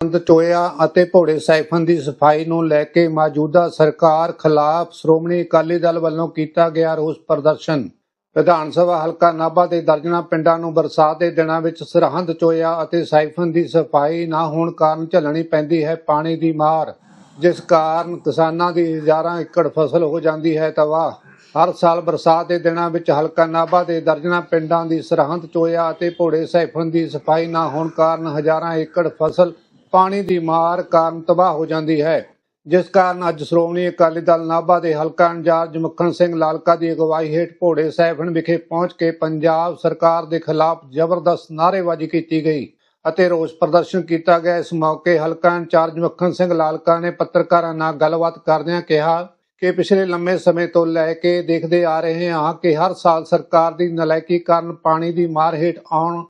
ਬੰਦ ਟੋਇਆ ਅਤੇ ਭੋੜੇ ਸਾਈਫਨ ਦੀ ਸਫ਼ਾਈ ਨੂੰ ਲੈ ਕੇ ਮੌਜੂਦਾ ਸਰਕਾਰ ਖਿਲਾਫ ਸ਼੍ਰੋਮਣੀ ਅਕਾਲੀ ਦਲ ਵੱਲੋਂ ਕੀਤਾ ਗਿਆ ਰੋਸ ਪ੍ਰਦਰਸ਼ਨ। ਵਿਧਾਨ ਸਭਾ ਹਲਕਾ ਨਾਭਾ ਦੇ ਦਰਜਨਾ ਪਿੰਡਾਂ ਨੂੰ ਬਰਸਾਤ ਦੇ ਦਿਨਾਂ ਵਿੱਚ ਸਰਹੰਦ ਚੋਇਆ ਅਤੇ ਸਾਈਫਨ ਦੀ ਸਫ਼ਾਈ ਨਾ ਹੋਣ ਕਾਰਨ ਝੱਲਣੀ ਪੈਂਦੀ ਹੈ ਪਾਣੀ ਦੀ ਮਾਰ, ਜਿਸ ਕਾਰਨ ਕਿਸਾਨਾਂ ਦੀ ਹਜ਼ਾਰਾਂ ਏਕੜ ਫਸਲ ਹੋ ਜਾਂਦੀ ਹੈ ਤਬਾਹ। ਹਰ ਸਾਲ ਬਰਸਾਤ ਦੇ ਦਿਨਾਂ ਵਿੱਚ ਹਲਕਾ ਨਾਭਾ ਦੇ ਦਰਜਨਾ ਪਿੰਡਾਂ ਦੀ ਸਰਹੰਦ ਚੋਇਆ ਅਤੇ ਭੋੜੇ ਸਾਈਫਨ ਦੀ ਸਫ਼ਾਈ ਨਾ ਹੋਣ ਕਾਰਨ ਹਜ਼ਾਰਾਂ ਏਕੜ ਫਸਲ ਪਾਣੀ ਦੀ ਮਾਰ ਕਾਰਨ ਤਬਾਹ ਹੋ ਜਾਂਦੀ ਹੈ। ਜਿਸ ਕਾਰਨ ਅੱਜ ਸ਼੍ਰੋਮਣੀ ਅਕਾਲੀ ਦਲ ਨਾਭਾ ਦੇ ਹਲਕਾ ਇੰਚਾਰਜ ਮੱਖਣ ਸਿੰਘ ਲਾਲਕਾ ਦੀ ਅਗਵਾਈ ਹੇਠ ਭੋੜੇ ਸੈਫਨ ਵਿਖੇ ਪਹੁੰਚ ਕੇ ਪੰਜਾਬ ਸਰਕਾਰ ਦੇ ਖਿਲਾਫ ਜ਼ਬਰਦਸਤ ਨਾਅਰੇਬਾਜ਼ੀ ਕੀਤੀ ਗਈ ਅਤੇ ਰੋਸ ਪ੍ਰਦਰਸ਼ਨ ਕੀਤਾ ਗਿਆ। ਇਸ ਮੌਕੇ ਹਲਕਾ ਇੰਚਾਰਜ ਮੱਖਣ ਸਿੰਘ ਲਾਲਕਾ ਨੇ ਪੱਤਰਕਾਰਾਂ ਨਾਲ ਗੱਲਬਾਤ ਕਰਦਿਆਂ ਕਿਹਾ ਕਿ ਪਿਛਲੇ ਲੰਮੇ ਸਮੇਂ ਤੋਂ ਲੈ ਕੇ ਦੇਖਦੇ ਆ ਰਹੇ ਹਾਂ ਕਿ ਹਰ ਸਾਲ ਸਰਕਾਰ ਦੀ ਨਲਾਇਕੀ ਕਾਰਨ ਪਾਣੀ ਦੀ ਮਾਰ ਹੇਠ ਆਉਣ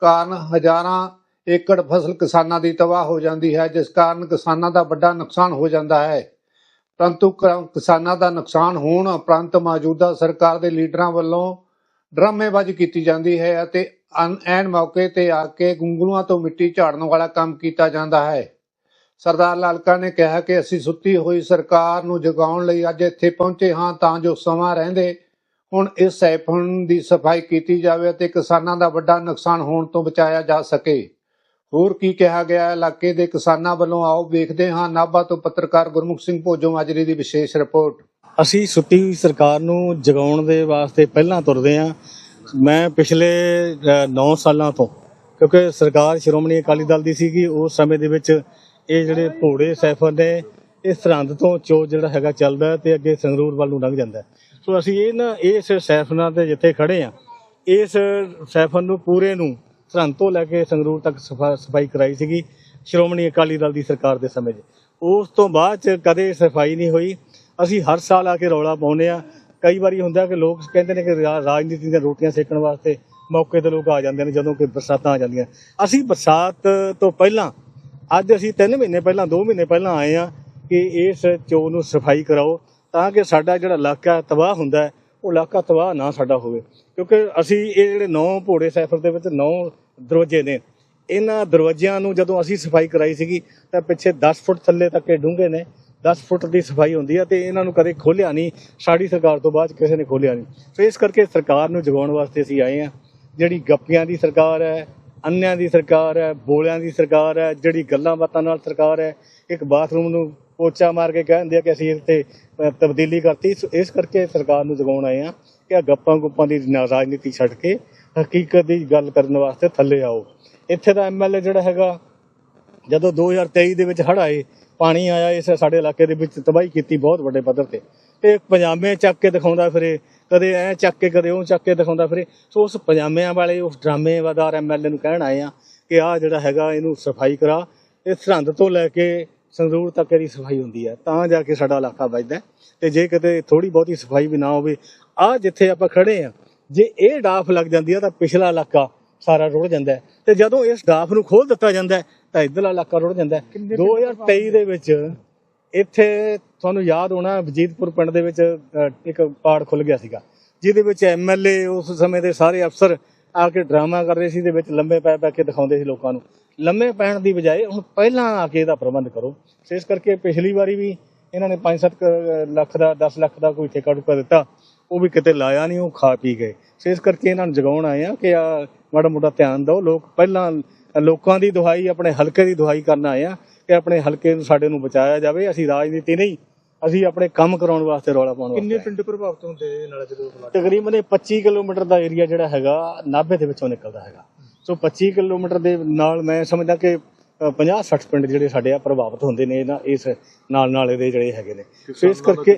ਕਾਰਨ ਹਜ਼ਾਰਾਂ ਏਕੜ ਫਸਲ ਕਿਸਾਨਾਂ ਦੀ ਤਬਾਹ ਹੋ ਜਾਂਦੀ ਹੈ, ਜਿਸ ਕਾਰਨ ਕਿਸਾਨਾਂ ਦਾ ਵੱਡਾ ਨੁਕਸਾਨ ਹੋ ਜਾਂਦਾ ਹੈ। ਪਰੰਤੂ ਕਿਸਾਨਾਂ ਦਾ ਨੁਕਸਾਨ ਹੋਣ ਉਪਰੰਤ ਮੌਜੂਦਾ ਸਰਕਾਰ ਦੇ ਲੀਡਰਾਂ ਵੱਲੋਂ ਡਰਾਮੇਬਾਜ਼ੀ ਕੀਤੀ ਜਾਂਦੀ ਹੈ ਅਤੇ ਅਨ- ਐਨ ਮੌਕੇ ਤੇ ਆ ਕੇ ਗੁੰਗਲੂਆਂ ਤੋਂ ਮਿੱਟੀ ਝਾੜਨ ਵਾਲਾ ਕੰਮ ਕੀਤਾ ਜਾਂਦਾ ਹੈ। ਸਰਦਾਰ ਲਾਲਕਾ ਨੇ ਕਿਹਾ ਕਿ ਅਸੀਂ ਸੁੱਤੀ ਹੋਈ ਸਰਕਾਰ ਨੂੰ ਜਗਾਉਣ ਲਈ ਅੱਜ ਇੱਥੇ ਪਹੁੰਚੇ ਹਾਂ ਤਾਂ ਜੋ ਸਮਾਂ ਰਹਿੰਦੇ। ਹੁਣ ਇਸ ਸੈਫਨ ਦੀ ਸਫ਼ਾਈ ਕੀਤੀ ਜਾਵੇ ਅਤੇ ਕਿਸਾਨਾਂ ਦਾ ਵੱਡਾ ਨੁਕਸਾਨ ਹੋਣ ਤੋਂ ਬਚਾਇਆ ਜਾ ਸਕੇ। ਹੋਰ ਕੀ ਕਿਹਾ ਗਿਆ? ਇਲਾਕੇ ਦੇ ਕਿਸਾਨਾਂ ਵੱਲੋਂ ਆਓ, ਵੇਖਦੇ ਹਾਂ। ਨਾਭਾ ਤੋਂ ਪੱਤਰਕਾਰ ਗੁਰਮੁਖ ਸਿੰਘ ਭੋਜੋ ਮਾਜਰੀ ਦੀ ਵਿਸ਼ੇਸ਼ ਰਿਪੋਰਟ। ਅਸੀਂ ਸੁੱਤੀ ਹੋਈ ਸਰਕਾਰ ਨੂੰ ਜਗਾਉਣ ਦੇ ਵਾਸਤੇ ਪਹਿਲਾਂ ਤੁਰਦੇ ਹਾਂ। ਮੈਂ ਪਿਛਲੇ 9 ਸਾਲਾਂ ਤੋਂ, ਕਿਉਂਕਿ ਸਰਕਾਰ ਸ਼੍ਰੋਮਣੀ ਅਕਾਲੀ ਦਲ ਦੀ ਸੀਗੀ, ਉਸ ਸਮੇਂ ਦੇ ਵਿੱਚ ਇਹ ਜਿਹੜੇ ਭੋੜੇ ਸੈਫਰ ਨੇ, ਇਹ ਸਰਹੰਦ ਤੋਂ ਚੋ ਜਿਹੜਾ ਹੈਗਾ ਚੱਲਦਾ ਹੈ ਤੇ ਅੱਗੇ ਸੰਗਰੂਰ ਵੱਲ ਨੂੰ ਲੰਘ ਜਾਂਦਾ ਸੋ ਅਸੀਂ ਇਹ ਨਾ, ਇਸ ਸੈਫਨਾਂ ਤੇ ਜਿੱਥੇ ਖੜੇ ਆ ਇਸ ਸੈਫਨ ਨੂੰ ਪੂਰੇ ਨੂੰ ਸਰਹੰਦ ਤੋਂ ਲੈ ਕੇ ਸੰਗਰੂਰ ਤੱਕ ਸਫਾ- ਸਫ਼ਾਈ ਕਰਾਈ ਸੀਗੀ ਸ਼੍ਰੋਮਣੀ ਅਕਾਲੀ ਦਲ ਦੀ ਸਰਕਾਰ ਦੇ ਸਮੇਂ 'ਚ। ਉਸ ਤੋਂ ਬਾਅਦ 'ਚ ਕਦੇ ਸਫ਼ਾਈ ਨਹੀਂ ਹੋਈ। ਅਸੀਂ ਹਰ ਸਾਲ ਆ ਕੇ ਰੌਲਾ ਪਾਉਂਦੇ ਆ ਕਈ ਵਾਰੀ ਹੁੰਦਾ ਕਿ ਲੋਕ ਕਹਿੰਦੇ ਨੇ ਕਿ ਰਾਜਨੀਤੀ ਦੀਆਂ ਰੋਟੀਆਂ ਸੇਕਣ ਵਾਸਤੇ ਮੌਕੇ ਤੇ ਲੋਕ ਆ ਜਾਂਦੇ ਨੇ, ਜਦੋਂ ਕਿ ਬਰਸਾਤਾਂ ਆ ਜਾਂਦੀਆਂ। ਅਸੀਂ ਬਰਸਾਤ ਤੋਂ ਪਹਿਲਾਂ ਅੱਜ ਅਸੀਂ 3 ਮਹੀਨੇ ਪਹਿਲਾਂ 2 ਮਹੀਨੇ ਪਹਿਲਾਂ ਆਏ ਆ ਕਿ ਇਸ ਚੋ ਨੂੰ ਸਫ਼ਾਈ ਕਰਾਓ ਤਾਂ ਕਿ ਸਾਡਾ ਜਿਹੜਾ ਇਲਾਕਾ ਤਬਾਹ ਹੁੰਦਾ ਉਹ ਇਲਾਕਾ ਤਬਾਹ ਨਾ ਸਾਡਾ ਹੋਵੇ। ਕਿਉਂਕਿ ਅਸੀਂ ਇਹ ਜਿਹੜੇ ਨੌ ਭੋੜੇ ਸੈਫਰ ਦੇ ਵਿੱਚ ਨੌ ਦਰਵਾਜ਼ੇ ਨੇ, ਇਹਨਾਂ ਦਰਵਾਜ਼ਿਆਂ ਨੂੰ ਜਦੋਂ ਅਸੀਂ ਸਫ਼ਾਈ ਕਰਾਈ ਸੀਗੀ ਤਾਂ ਪਿੱਛੇ 10 ਫੁੱਟ ਥੱਲੇ ਤੱਕ ਇਹ ਡੂੰਘੇ ਨੇ 10 ਫੁੱਟ ਦੀ ਸਫ਼ਾਈ ਹੁੰਦੀ ਹੈ ਤੇ ਇਹਨਾਂ ਨੂੰ ਕਦੇ ਖੋਲਿਆ ਨਹੀਂ, ਸਾਡੀ ਸਰਕਾਰ ਤੋਂ ਬਾਅਦ ਕਿਸੇ ਨੇ ਖੋਲਿਆ ਨਹੀਂ। ਸੋ ਇਸ ਕਰਕੇ ਸਰਕਾਰ ਨੂੰ ਜਗਾਉਣ ਵਾਸਤੇ ਅਸੀਂ ਆਏ ਆ ਜਿਹੜੀ ਗੱਪੀਆਂ ਦੀ ਸਰਕਾਰ ਹੈ ਅੰਨਿਆਂ ਦੀ ਸਰਕਾਰ ਹੈ, ਬੋਲਿਆਂ ਦੀ ਸਰਕਾਰ ਹੈ, ਜਿਹੜੀ ਗੱਲਾਂ ਬਾਤਾਂ ਨਾਲ ਸਰਕਾਰ ਹੈ, ਇੱਕ ਬਾਥਰੂਮ ਨੂੰ ਪੋਚਾ ਮਾਰ ਕੇ ਕਹਿੰਦੇ ਆ ਕਿ ਅਸੀਂ ਇੱਥੇ ਤਬਦੀਲੀ ਕਰਤੀ। ਇਸ ਕਰਕੇ ਸਰਕਾਰ ਨੂੰ ਜਗਾਉਣ ਆਏ ਆ ਕਿ ਆ ਗੱਪਾਂ ਗੁੱਪਾਂ ਦੀ ਰਾਜਨੀਤੀ ਛੱਡ ਕੇ ਹਕੀਕਤ ਦੀ ਗੱਲ ਕਰਨ ਵਾਸਤੇ ਥੱਲੇ ਆਓ। ਇੱਥੇ ਦਾ ਐਮਐਲਏ ਜਿਹੜਾ ਹੈਗਾ, ਜਦੋਂ 2023 ਦੇ ਵਿੱਚ ਹੜ੍ਹ ਆਏ, ਪਾਣੀ ਆਇਆ, ਇਸ ਸਾਡੇ ਇਲਾਕੇ ਦੇ ਵਿੱਚ ਤਬਾਹੀ ਕੀਤੀ ਬਹੁਤ ਵੱਡੇ ਪੱਧਰ ਤੇ। ਤੇ ਪਜਾਮੇ ਚੱਕ ਕੇ ਦਿਖਾਉਂਦਾ ਫਿਰੇ ਕਦੇ ਐ ਚੱਕ ਕੇ ਕਦੇ ਉਹ ਚੱਕ ਕੇ ਦਿਖਾਉਂਦਾ ਫਿਰੇ। ਸੋ ਉਸ ਪਜਾਮਿਆਂ ਵਾਲੇ ਉਸ ਡਰਾਮੇਵਾਦਾਰ ਐਮਐਲਏ ਨੂੰ ਕਹਿਣ ਆਏ ਆ ਕਿ ਆ ਜਿਹੜਾ ਹੈਗਾ ਇਹਨੂੰ ਸਫ਼ਾਈ ਕਰਾ। ਇਹ ਸਰਹੰਦ ਤੋਂ ਲੈ ਕੇ ਸੰਗਰੂਰ ਤੱਕ ਇਹਦੀ ਸਫ਼ਾਈ ਹੁੰਦੀ ਹੈ ਤਾਂ ਜਾ ਕੇ ਸਾਡਾ ਇਲਾਕਾ ਵੱਜਦਾ। ਤੇ ਜੇ ਕਿਤੇ ਥੋੜੀ ਬਹੁਤੀ ਸਫ਼ਾਈ ਵੀ ਨਾ ਹੋਵੇ ਆ ਜਿੱਥੇ ਆਪਾਂ ਖੜੇ ਆ ਜੇ ਇਹ ਡਾਫ ਲੱਗ ਜਾਂਦੀ ਆ ਤਾਂ ਪਿਛਲਾ ਇਲਾਕਾ ਸਾਰਾ ਰੁੜ ਜਾਂਦਾ ਤੇ ਜਦੋਂ ਇਸ ਡਾਫ ਨੂੰ ਖੋਲ ਦਿੱਤਾ ਜਾਂਦਾ ਤਾਂ ਇਧਰਲਾ ਇਲਾਕਾ ਰੁੜ ਜਾਂਦਾ ਹੈ। 2023 ਦੇ ਵਿੱਚ ਇੱਥੇ ਤੁਹਾਨੂੰ ਯਾਦ ਹੋਣਾ ਵਜੀਦਪੁਰ ਪਿੰਡ ਦੇ ਵਿੱਚ ਇੱਕ ਪਾੜ ਖੁੱਲ ਗਿਆ ਸੀਗਾ, ਜਿਹਦੇ ਵਿੱਚ ਐਮਐਲਏ ਉਸ ਸਮੇਂ ਦੇ ਸਾਰੇ ਅਫਸਰ ਆ ਕੇ ਡਰਾਮਾ ਕਰ ਰਹੇ ਸੀ, ਦੇ ਵਿੱਚ ਲੰਮੇ ਪੈ ਪੈ ਕੇ ਦਿਖਾਉਂਦੇ ਸੀ ਲੋਕਾਂ ਨੂੰ। ਲੰਮੇ ਪੈਣ ਦੀ ਬਜਾਏ ਹੁਣ ਪਹਿਲਾਂ ਆ ਕੇ ਇਹਦਾ ਪ੍ਰਬੰਧ ਕਰੋ। ਸੋ ਇਸ ਕਰਕੇ ਪਿਛਲੀ ਵਾਰੀ ਵੀ ਇਹਨਾਂ ਨੇ 5-7 ਲੱਖ ਦਾ 10 ਲੱਖ ਦਾ ਕੋਈ ਠੇਕਾ ਟੁਕਾ ਦਿੱਤਾ, ਉਹ ਵੀ ਕਿਤੇ ਲਾਇਆ ਨਹੀਂ, ਉਹ ਖਾ ਪੀ ਗਏ। ਸੋ ਇਸ ਕਰਕੇ ਇਹਨਾਂ ਨੂੰ ਜਗਾਉਣ ਆਏ ਆ ਕਿ ਆ ਮਾੜਾ ਮੋਟਾ ਧਿਆਨ ਦਿਓ। ਲੋਕ ਪਹਿਲਾਂ ਲੋਕਾਂ ਦੀ ਦੁਹਾਈ, ਆਪਣੇ ਹਲਕੇ ਦੀ ਦੁਹਾਈ ਕਰਨ ਆਏ ਆ ਕਿ ਆਪਣੇ ਹਲਕੇ ਨੂੰ ਸਾਡੇ ਨੂੰ ਬਚਾਇਆ ਜਾਵੇ ਅਸੀਂ ਰਾਜਨੀਤੀ ਨਹੀਂ ਅਸੀਂ ਆਪਣੇ ਕੰਮ ਕਰਾਉਣ ਵਾਸਤੇ ਰੌਲਾ ਪਾਉਣ ਵਾਸਤੇ ਆਏ। ਪਿੰਡ ਪ੍ਰਭਾਵਿਤ ਹੁੰਦੇ ਨੇ ਨਾਲ ਜਦੋਂ ਤਕਰੀਬਨ ਇਹ 25 ਕਿਲੋਮੀਟਰ ਦਾ ਏਰੀਆ ਜਿਹੜਾ ਹੈਗਾ ਨਾਭੇ ਦੇ ਵਿੱਚੋਂ ਨਿਕਲਦਾ ਹੈਗਾ ਸੋ 25 ਕਿਲੋਮੀਟਰ ਦੇ ਨਾਲ ਮੈਂ ਸਮਝਦਾ ਕਿ 50 60 ਪਿੰਡ ਜਿਹੜੇ ਸਾਡੇ ਆ ਪ੍ਰਭਾਵਿਤ ਹੁੰਦੇ ਨੇ ਇਹਨਾਂ ਇਸ ਨਾਲ ਨਾਲ ਇਹਦੇ ਜਿਹੜੇ ਹੈਗੇ ਨੇ। ਸੋ ਇਸ ਕਰਕੇ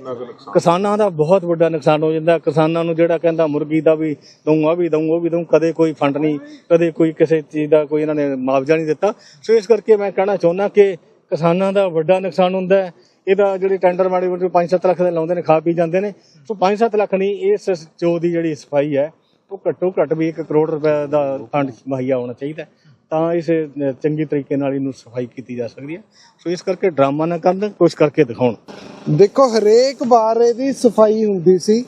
ਕਿਸਾਨਾਂ ਦਾ ਬਹੁਤ ਵੱਡਾ ਨੁਕਸਾਨ ਹੋ ਜਾਂਦਾ। ਕਿਸਾਨਾਂ ਨੂੰ ਜਿਹੜਾ ਕਹਿੰਦਾ ਮੁਰਗੀ ਦਾ ਵੀ ਦਊਂ ਆ ਵੀ ਦਊਂ ਉਹ ਵੀ ਦਊਂ ਕਦੇ ਕੋਈ ਫੰਡ ਨਹੀਂ ਕਦੇ ਕੋਈ ਕਿਸੇ ਚੀਜ਼ ਦਾ ਕੋਈ ਇਹਨਾਂ ਨੇ ਮੁਆਵਜ਼ਾ ਨਹੀਂ ਦਿੱਤਾ। ਸੋ ਇਸ ਕਰਕੇ ਮੈਂ ਕਹਿਣਾ ਚਾਹੁੰਦਾ ਕਿ ਕਿਸਾਨਾਂ ਦਾ ਵੱਡਾ ਨੁਕਸਾਨ ਹੁੰਦਾ ਹੈ। ਇਹਦਾ ਜਿਹੜੀ ਟੈਂਡਰ ਮਾੜੀ ਮੋਟੀ 5-7 ਲੱਖ ਦੇ ਲਾਉਂਦੇ ਨੇ ਖਾ ਪੀ ਜਾਂਦੇ ਨੇ। ਸੋ 5-7 ਲੱਖ ਨਹੀਂ ਇਸ ਚੋ ਦੀ ਜਿਹੜੀ ਸਫ਼ਾਈ ਹੈ ਉਹ ਘੱਟੋ ਘੱਟ ਵੀ 1 ਕਰੋੜ ਰੁਪਏ ਦਾ ਫੰਡ ਮੁਹੱਈਆ ਹੋਣਾ ਚਾਹੀਦਾ। ਤਾਂ ਇਸ ਚੰਗੀ ਤਰੀਕੇ ਨਾਲ ਇਹਨੂੰ ਸਫ਼ਾਈ ਕੀਤੀ ਜਾ ਸਕਦੀ ਹੈ। ਸੋ ਇਸ ਕਰਕੇ ਡਰਾਮਾ ਨਾ ਕਰਨ, ਕੁਛ ਕਰਕੇ ਦਿਖਾਉਣ। ਦੇਖੋ, ਹਰੇਕ ਵਾਰ ਇਹਦੀ ਸਫ਼ਾਈ ਹੁੰਦੀ ਸੀ।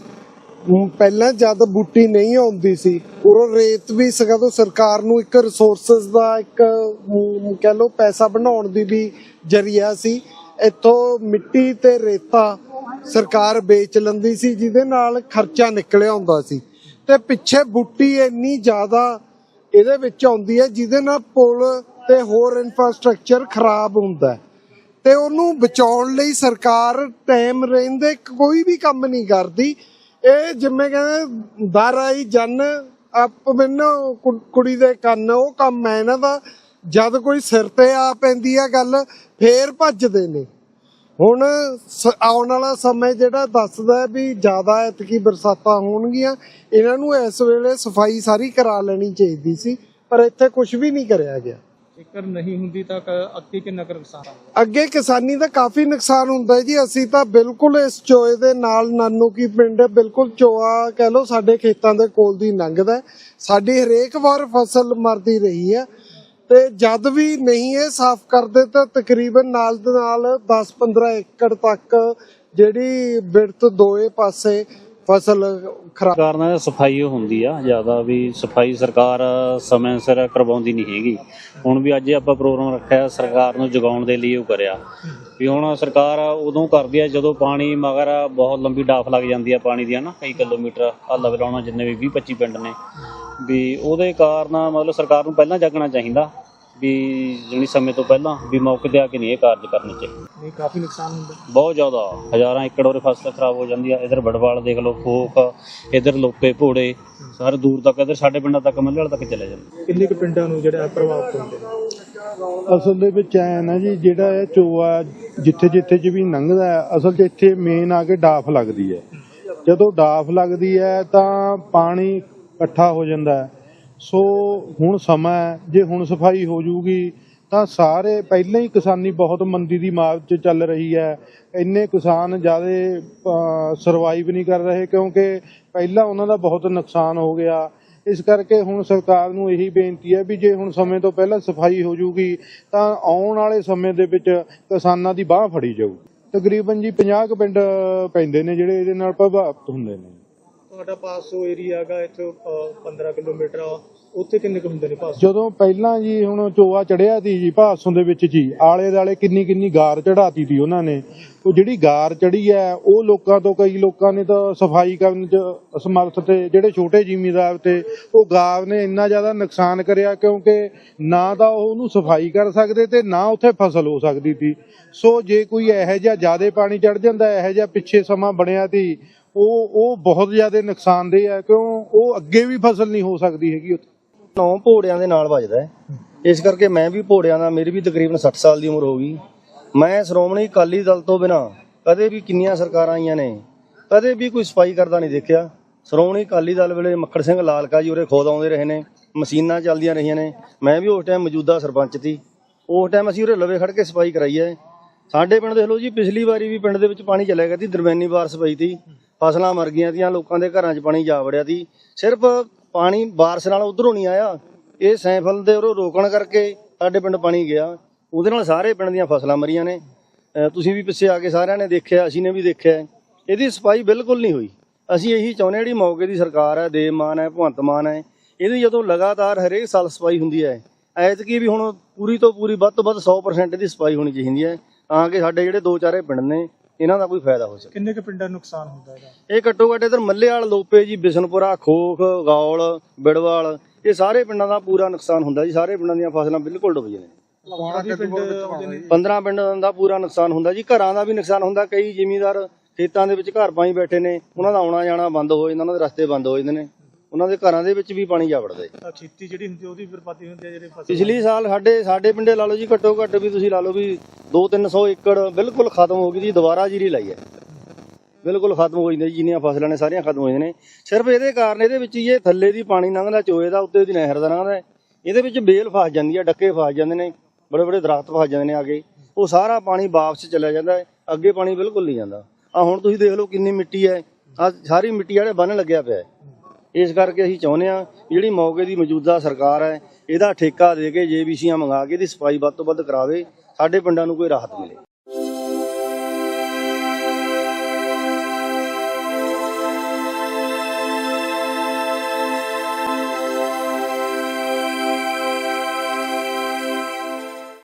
ਪਹਿਲਾਂ ਜਦ ਬੂਟੀ ਨਹੀਂ ਆਉਂਦੀ ਸੀ ਉਹ ਰੇਤ ਵੀ ਸਗਾ ਤੋਂ ਸਰਕਾਰ ਨੂੰ ਇੱਕ ਰਿਸੋਰਸਸ ਦਾ ਇੱਕ ਕਹਿ ਲਓ, ਪੈਸਾ ਬਣਾਉਣ ਦੀ ਵੀ ਜਰੀਆ ਸੀ। ਇੱਥੋਂ ਮਿੱਟੀ ਤੇ ਰੇਤਾ ਸਰਕਾਰ ਵੇਚ ਲੈਂਦੀ ਸੀ, ਜਿਹਦੇ ਨਾਲ ਖਰਚਾ ਨਿਕਲਿਆ ਹੁੰਦਾ ਸੀ। ਤੇ ਪਿੱਛੇ ਬੂਟੀ ਇੰਨੀ ਜ਼ਿਆਦਾ ਇਹਦੇ ਵਿੱਚ ਆਉਂਦੀ ਹੈ, ਜਿਹਦੇ ਨਾਲ ਪੁਲ ਤੇ ਹੋਰ ਇਨਫਰਾਸਟ੍ਰਕਚਰ ਖਰਾਬ ਹੁੰਦਾ ਹੈ। ਤੇ ਉਹਨੂੰ ਬਚਾਉਣ ਲਈ ਸਰਕਾਰ ਟਾਈਮ ਰਹਿੰਦੇ ਕੋਈ ਵੀ ਕੰਮ ਨਹੀਂ ਕਰਦੀ। ਇਹ ਜਿਵੇਂ ਕਹਿੰਦੇ, ਦਰ ਆਈ ਜਨ, ਆਪ ਮੈਨੂੰ ਕੁ- ਕੁੜੀ ਦੇ ਕੰਨ, ਉਹ ਕੰਮ ਹੈ ਇਹਨਾਂ ਦਾ। ਜਦ ਕੋਈ ਸਿਰ ਤੇ ਆ ਪੈਂਦੀ ਆ ਗੱਲ, ਫੇਰ ਭੱਜਦੇ ਨੇ। ਹੁਣ ਆਉਣ ਵਾਲਾ ਸਮੇਂ ਜਿਹੜਾ ਦੱਸਦਾ ਹੈ ਵੀ ਜ਼ਿਆਦਾ ਐਤਕੀ ਬਰਸਾਤਾਂ ਹੋਣਗੀਆਂ ਇਹਨਾਂ ਨੂੰ ਇਸ ਵੇਲੇ ਸਫ਼ਾਈ ਸਾਰੀ ਕਰਾ ਲੈਣੀ ਚਾਹੀਦੀ ਸੀ ਪਰ ਇੱਥੇ ਕੁਝ ਵੀ ਨਹੀਂ ਕਰਿਆ ਗਿਆ ਜੇਕਰ ਨਹੀਂ ਹੁੰਦੀ ਤਾਂ ਅੱਗੇ ਕਿੰਨਾ ਕੁ ਨੁਕਸਾਨ ਅੱਗੇ ਕਿਸਾਨੀ ਦਾ ਕਾਫੀ ਨੁਕਸਾਨ ਹੁੰਦਾ ਜੀ ਅਸੀਂ ਤਾਂ ਬਿਲਕੁਲ ਇਸ ਚੋਏ ਦੇ ਨਾਲ ਨਾਨੂ ਕੀ ਪਿੰਡ ਬਿਲਕੁਲ ਚੋਆ ਕਹਿ ਲਓ ਸਾਡੇ ਖੇਤਾਂ ਦੇ ਕੋਲ ਦੀ ਲੰਘਦਾ। ਸਾਡੀ ਹਰੇਕ ਵਾਰ ਫਸਲ ਮਰਦੀ ਰਹੀ ਹੈ ਤੇ ਜਦ ਵੀ ਨਹੀਂ ਇਹ ਸਾਫ਼ ਕਰਦੇ ਤਾਂ ਤਕਰੀਬਨ ਨਾਲ ਦੇ ਨਾਲ 10-15 ਏਕੜ ਤੱਕ ਜਿਹੜੀ ਬਿੜਤ ਦੋਏ ਪਾਸੇ ਫਸਲ ਖਰਾਬ ਸਰਕਾਰ ਨਾਲ ਸਫ਼ਾਈ ਹੁੰਦੀ ਆ, ਜ਼ਿਆਦਾ ਵੀ ਸਫ਼ਾਈ ਸਰਕਾਰ ਸਮੇਂ ਸਿਰ ਕਰਵਾਉਂਦੀ ਨਹੀਂ ਹੈਗੀ। ਹੁਣ ਵੀ ਅੱਜ ਆਪਾਂ ਪ੍ਰੋਗਰਾਮ ਰੱਖਿਆ, ਸਰਕਾਰ ਨੂੰ ਜਗਾਉਣ ਦੇ ਲਈ ਉਹ ਕਰਿਆ। ਵੀ ਹੁਣ ਸਰਕਾਰ ਉਦੋਂ ਕਰਦੀ ਆ ਜਦੋਂ ਪਾਣੀ ਮਗਰ ਬਹੁਤ ਲੰਬੀ ਡਾਫ ਲੱਗ ਜਾਂਦੀ ਆ ਪਾਣੀ ਦੀ, ਹਨਾ? ਕਈ ਕਿਲੋਮੀਟਰ ਹੱਲ ਵਲਾਉਣਾ ਜਿੰਨੇ ਵੀ 20 25 ਪਿੰਡ ਨੇ। ਵੀ ਉਹਦੇ ਕਾਰਨ ਮਤਲਬ ਸਰਕਾਰ ਨੂੰ ਪਹਿਲਾਂ ਜਾਗਣਾ ਚਾਹੀਦਾ। ਵੀ ਜਿਹੜੀ ਸਮੇਂ ਤੋਂ ਪਹਿਲਾਂ ਵੀ ਮੌਕੇ ਤੇ ਆ ਕੇ ਨਹੀਂ ਇਹ ਕਾਰਜ ਕਰਨੇ ਚਾਹੀਦੇ ਨਹੀਂ ਕਾਫੀ ਨੁਕਸਾਨ ਹੁੰਦਾ। ਬਹੁਤ ਜ਼ਿਆਦਾ। ਹਜ਼ਾਰਾਂ ਏਕੜ ਉਹਦੇ ਫਸਲ ਖਰਾਬ ਹੋ ਜਾਂਦੀ ਆ। ਇਧਰ ਬੜਵਾਲ ਦੇਖ ਲਓ ਫੋਕ ਇਧਰ ਲੋਪੇ ਭੋੜੇ ਸਾਰੇ ਦੂਰ ਤੱਕ ਇਧਰ ਸਾਡੇ ਪਿੰਡਾਂ ਤੱਕ ਮੱਲੇ ਵਾਲੇ ਤੱਕ ਚਲੇ ਜਾਂਦੇ। ਕਿੰਨੇ ਕੁ ਪਿੰਡਾਂ ਨੂੰ ਜਿਹੜਾ ਪ੍ਰਭਾਵਿਤ ਹੁੰਦੇ ਅਸਲ ਦੇ ਵਿੱਚ ਐ ਨਾ ਜੀ ਜਿਹੜਾ ਇਹ ਚੋਆ ਜਿੱਥੇ ਜਿੱਥੇ ਚ ਵੀ ਲੰਘਦਾ ਹੈ ਅਸਲ 'ਚ ਇੱਥੇ ਮੇਨ ਆ ਕੇ ਡਾਫ ਲੱਗਦੀ ਹੈ। ਜਦੋਂ ਡਾਫ ਲੱਗਦੀ ਹੈ ਤਾਂ ਪਾਣੀ ਇਕੱਠਾ ਹੋ ਜਾਂਦਾ ਹੈ। ਸੋ ਹੁਣ ਸਮਾਂ ਹੈ, ਜੇ ਹੁਣ ਸਫ਼ਾਈ ਹੋ ਜੂਗੀ ਤਾਂ ਸਾਰੇ ਪਹਿਲਾਂ ਹੀ ਕਿਸਾਨੀ ਬਹੁਤ ਮੰਦੀ ਦੀ ਮਾਰ 'ਚ ਚੱਲ ਰਹੀ ਹੈ। ਇੰਨੇ ਕਿਸਾਨ ਜ਼ਿਆਦਾ ਸਰਵਾਈਵ ਨਹੀਂ ਕਰ ਰਹੇ ਕਿਉਂਕਿ ਪਹਿਲਾਂ ਉਹਨਾਂ ਦਾ ਬਹੁਤ ਨੁਕਸਾਨ ਹੋ ਗਿਆ। ਇਸ ਕਰਕੇ ਹੁਣ ਸਰਕਾਰ ਨੂੰ ਇਹੀ ਬੇਨਤੀ ਹੈ ਵੀ ਜੇ ਹੁਣ ਸਮੇਂ ਤੋਂ ਪਹਿਲਾਂ ਸਫ਼ਾਈ ਹੋ ਜੂਗੀ ਤਾਂ ਆਉਣ ਵਾਲੇ ਸਮੇਂ ਦੇ ਵਿੱਚ ਕਿਸਾਨਾਂ ਦੀ ਬਾਹ ਫੜੀ ਜਾਊ। ਤਕਰੀਬਨ ਜੀ 50 ਕੁ ਪਿੰਡ ਪੈਂਦੇ ਨੇ ਜਿਹੜੇ ਇਹਦੇ ਨਾਲ ਪ੍ਰਭਾਵਿਤ ਹੁੰਦੇ ਨੇ। ਤੁਹਾਡਾ ਪਾਸੋ ਏਰੀਆ ਹੈਗਾ, ਇੱਥੇ 15 ਕਿਲੋਮੀਟਰ ਆ। ਉੱਥੇ ਕਿੰਨੇ ਕੁ ਹੁੰਦੇ ਨੇ ਪਾਸੋ ਜਦੋਂ ਪਹਿਲਾਂ ਜੀ, ਹੁਣ ਚੋਆ ਚੜਿਆ ਸੀ ਜੀ ਭਾਸੋਂ ਦੇ ਵਿੱਚ ਜੀ, ਆਲੇ ਦਾਲੇ ਕਿੰਨੀ ਕਿੰਨੀ ਗਾਰ ਚੜਾਤੀ ਸੀ ਉਹਨਾਂ ਨੇ। ਉਹ ਜਿਹੜੀ ਗਾਰ ਚੜੀ ਹੈ, ਉਹ ਲੋਕਾਂ ਤੋਂ ਕਈ ਲੋਕਾਂ ਨੇ ਤਾਂ ਸਫ਼ਾਈ ਕਰਨ ਚ ਅਸਮਰਥ ਤੇ, ਜਿਹੜੇ ਛੋਟੇ ਜ਼ਿਮੀਂਦਾਰ ਤੇ, ਉਹ ਗਾਰ ਨੇ ਇੰਨਾ ਜ਼ਿਆਦਾ ਨੁਕਸਾਨ ਕਰਿਆ ਕਿਉਂਕਿ ਨਾ ਤਾਂ ਉਹ ਉਹਨੂੰ ਸਫ਼ਾਈ ਕਰ ਸਕਦੇ ਤੇ ਨਾ ਉੱਥੇ ਫਸਲ ਹੋ ਸਕਦੀ ਸੀ। ਸੋ ਜੇ ਕੋਈ ਇਹੋ ਜਿਹਾ ਜ਼ਿਆਦਾ ਪਾਣੀ ਚੜ ਜਾਂਦਾ, ਇਹੋ ਜਿਹਾ ਪਿੱਛੇ ਸਮਾਂ ਬਣਿਆ ਸੀ ਉਹ ਉਹ ਬਹੁਤ ਜ਼ਿਆਦਾ ਨੁਕਸਾਨਦੇਹ ਹੈ ਕਿਉਂ? ਉਹ ਅੱਗੇ ਵੀ ਫਸਲ ਨਹੀਂ ਹੋ ਸਕਦੀ ਹੈਗੀ ਉੱਥੇ। ਨੌ ਭੋੜਿਆਂ ਦੇ ਨਾਲ ਵੱਜਦਾ ਹੈ। ਇਸ ਕਰਕੇ ਮੈਂ ਵੀ ਭੋੜਿਆਂ ਦਾ, ਮੇਰੀ ਵੀ ਤਕਰੀਬਨ 60 ਸਾਲ ਦੀ ਉਮਰ ਹੋ ਗਈ। ਮੈਂ ਸ਼੍ਰੋਮਣੀ ਅਕਾਲੀ ਦਲ ਤੋਂ ਬਿਨਾ ਕਦੇ ਵੀ ਕਿੰਨੀਆਂ ਸਰਕਾਰਾਂ ਆਈਆਂ ਨੇ, ਕਦੇ ਵੀ ਕੋਈ ਸਫ਼ਾਈ ਕਰਦਾ ਨਹੀਂ ਦੇਖਿਆ। ਸ਼੍ਰੋਮਣੀ ਅਕਾਲੀ ਦਲ ਵੇਲੇ ਮੱਕੜ ਸਿੰਘ ਲਾਲਕਾ ਜੀ ਉਰੇ ਖੋਦ ਆਉਂਦੇ ਰਹੇ ਨੇ, ਮਸ਼ੀਨਾਂ ਚੱਲਦੀਆਂ ਰਹੀਆਂ ਨੇ। ਮੈਂ ਵੀ ਉਸ ਟਾਈਮ ਮੌਜੂਦਾ ਸਰਪੰਚ ਸੀ। ਉਸ ਟਾਈਮ ਅਸੀਂ ਉਰੇ ਲਵੇ ਖੜ ਕੇ ਸਫ਼ਾਈ ਕਰਾਈ ਹੈ। ਸਾਡੇ ਪਿੰਡ ਦੇਖ ਲਓ ਜੀ, ਪਿਛਲੀ ਵਾਰੀ ਵੀ ਪਿੰਡ ਦੇ ਵਿੱਚ ਪਾਣੀ ਚਲਿਆ ਗਿਆ ਸੀ, ਦਰਮਿਆਨੀ ਬਾਰਿਸ਼ ਪਈ ਸੀ। ਫਸਲਾਂ ਮਰ ਗਈਆਂ ਤੀਆਂ, ਲੋਕਾਂ ਦੇ ਘਰਾਂ 'ਚ ਪਾਣੀ ਜਾ ਵੜਿਆ ਤੀ। ਸਿਰਫ ਪਾਣੀ ਬਾਰਿਸ਼ ਨਾਲ ਉਧਰੋਂ ਨਹੀਂ ਆਇਆ। ਇਹ ਸੈਂਫਲ ਦੇ ਉਰੋਂ ਰੋਕਣ ਕਰਕੇ ਸਾਡੇ ਪਿੰਡ ਪਾਣੀ ਗਿਆ। ਉਹਦੇ ਨਾਲ ਸਾਰੇ ਪਿੰਡ ਦੀਆਂ ਫਸਲਾਂ ਮਰੀਆਂ ਨੇ। ਤੁਸੀਂ ਵੀ ਪਿੱਛੇ ਆ ਕੇ ਸਾਰਿਆਂ ਨੇ ਦੇਖਿਆ, ਅਸੀਂ ਨੇ ਵੀ ਦੇਖਿਆ। ਇਹਦੀ ਸਫ਼ਾਈ ਬਿਲਕੁਲ ਨਹੀਂ ਹੋਈ। ਅਸੀਂ ਇਹੀ ਚਾਹੁੰਦੇ ਹਾਂ, ਜਿਹੜੀ ਮੌਕੇ ਦੀ ਸਰਕਾਰ ਹੈ, ਦੇਵ ਮਾਨ ਹੈ, ਭਗਵੰਤ ਮਾਨ ਹੈ, ਇਹਦੀ ਜਦੋਂ ਲਗਾਤਾਰ ਹਰੇਕ ਸਾਲ ਸਫ਼ਾਈ ਹੁੰਦੀ ਹੈ, ਐਤਕੀ ਵੀ ਹੁਣ ਪੂਰੀ ਤੋਂ ਪੂਰੀ ਵੱਧ ਤੋਂ ਵੱਧ 100% ਦੀ ਸਫ਼ਾਈ ਹੋਣੀ ਚਾਹੀਦੀ ਹੈ। ਤਾਂ ਕਿ ਸਾਡੇ ਜਿਹੜੇ ਦੋ ਚਾਰੇ ਪਿੰਡ ਨੇ ਇਹਨਾਂ ਦਾ ਕੋਈ ਫਾਇਦਾ ਹੋ ਸਕੇ। ਕਿੰਨੇ ਕੁ ਪਿੰਡਾਂ ਨੂੰ ਨੁਕਸਾਨ ਹੁੰਦਾ ਇਹਦਾ? ਇਹ ਘੱਟੋ ਘੱਟ ਇਧਰ ਮੱਲੇਵਾਲ ਲੋਪੇ ਜੀ ਬਿਸ਼ਨਪੁਰਾ ਖੋਖ ਗੌਲ ਬਿੜਵਾਲ ਇਹ ਸਾਰੇ ਪਿੰਡਾਂ ਦਾ ਪੂਰਾ ਨੁਕਸਾਨ ਹੁੰਦਾ ਜੀ। ਸਾਰੇ ਪਿੰਡਾਂ ਦੀਆਂ ਫਸਲਾਂ ਬਿਲਕੁਲ ਡੁੱਬ ਜਾਂਦੀਆਂ ਕਾਫੀ ਪਿੰਡ ਆਉਂਦੇ ਨੇ 15 ਪਿੰਡਾਂ ਦਾ ਪੂਰਾ ਨੁਕਸਾਨ ਹੁੰਦਾ ਜੀ। ਘਰਾਂ ਦਾ ਵੀ ਨੁਕਸਾਨ ਹੁੰਦਾ। ਕਈ ਜ਼ਿਮੀਂਦਾਰ ਖੇਤਾਂ ਦੇ ਵਿੱਚ ਘਰ ਪਾਈ ਬੈਠੇ ਨੇ। ਉਹਨਾਂ ਦਾ ਆਉਣਾ ਜਾਣਾ ਬੰਦ ਹੋ ਜਾਂਦਾ ਉਹਨਾਂ ਦੇ ਰਸਤੇ ਬੰਦ ਹੋ ਜਾਂਦੇ ਨੇ। ਉਹਨਾਂ ਦੇ ਘਰਾਂ ਦੇ ਵਿੱਚ ਵੀ ਪਾਣੀ ਜਾ ਵੜਦਾ ਜੀ। ਤਾਂ ਖੇਤੀ ਜਿਹੜੀ ਹੁੰਦੀ ਉਹਦੀ ਬਰਬਾਦੀ ਹੁੰਦੀ ਹੈ ਜਿਹੜੇ ਫਸਲ ਪਿਛਲੀ ਸਾਲ ਸਾਡੇ ਸਾਡੇ ਪਿੰਡੇ ਲਾ ਲਓ ਜੀ ਘੱਟੋ ਘੱਟ ਵੀ ਤੁਸੀਂ ਲਾ ਲਓ ਵੀ 2-300 ਏਕੜ ਬਿਲਕੁਲ ਖਤਮ ਹੋ ਗਈ ਜੀ ਦੁਬਾਰਾ ਜੀਰੀ ਲਾਈ ਹੈ। ਬਿਲਕੁਲ ਖਤਮ ਹੋ ਜਾਂਦੀ ਜੀ ਜਿੰਨੀਆਂ ਫਸਲਾਂ ਨੇ ਸਾਰੀਆਂ ਖਤਮ ਹੋ ਜਾਂਦੀਆਂ ਨੇ। ਸਿਰਫ ਇਹਦੇ ਕਾਰਨ ਇਹਦੇ ਵਿੱਚ ਹੀ ਇਹ ਥੱਲੇ ਦੀ ਪਾਣੀ ਲੰਘਦਾ ਚੋਏ ਦਾ ਉੱਤੇ ਦੀ ਨਹਿਰ ਦਾ ਲੰਘਦਾ। ਹੈ। ਇਹਦੇ ਵਿੱਚ ਬੇਲ ਫਸ ਜਾਂਦੀ ਹੈ ਡੱਕੇ ਫਸ ਜਾਂਦੇ ਨੇ ਬੜੇ ਬੜੇ ਦਰਖਤ ਫਸ ਜਾਂਦੇ ਨੇ ਆਗੇ ਉਹ ਸਾਰਾ ਪਾਣੀ ਵਾਪਸ ਚਲਾ ਜਾਂਦਾ ਹੈ ਅੱਗੇ ਪਾਣੀ ਬਿਲਕੁਲ ਨਹੀਂ ਜਾਂਦਾ। ਆ ਹੁਣ ਤੁਸੀਂ ਦੇਖ ਲਓ ਕਿੰਨੀ ਮਿੱਟੀ ਹੈ ਆ ਸਾਰੀ ਮਿੱਟੀ ਵਾਲੇ ਬੰਨ ਲੱਗਿਆ ਪਿਆ ਹੈ। ਇਸ ਕਰਕੇ ਅਸੀਂ ਚਾਹੁੰਦੇ ਆ ਜਿਹੜੀ ਮੌਕੇ ਦੀ ਮੌਜੂਦਾ ਸਰਕਾਰ ਹੈ, ਇਹਦਾ ਠੇਕਾ ਦੇ ਕੇ ਜੇਬੀਸੀਆਂ ਮੰਗਾ ਕੇ ਇਹਦੀ ਸਫ਼ਾਈ ਵੱਧ ਤੋਂ ਵੱਧ ਕਰਾਵੇ, ਸਾਡੇ ਪਿੰਡਾਂ ਨੂੰ ਕੋਈ ਰਾਹਤ ਮਿਲੇ।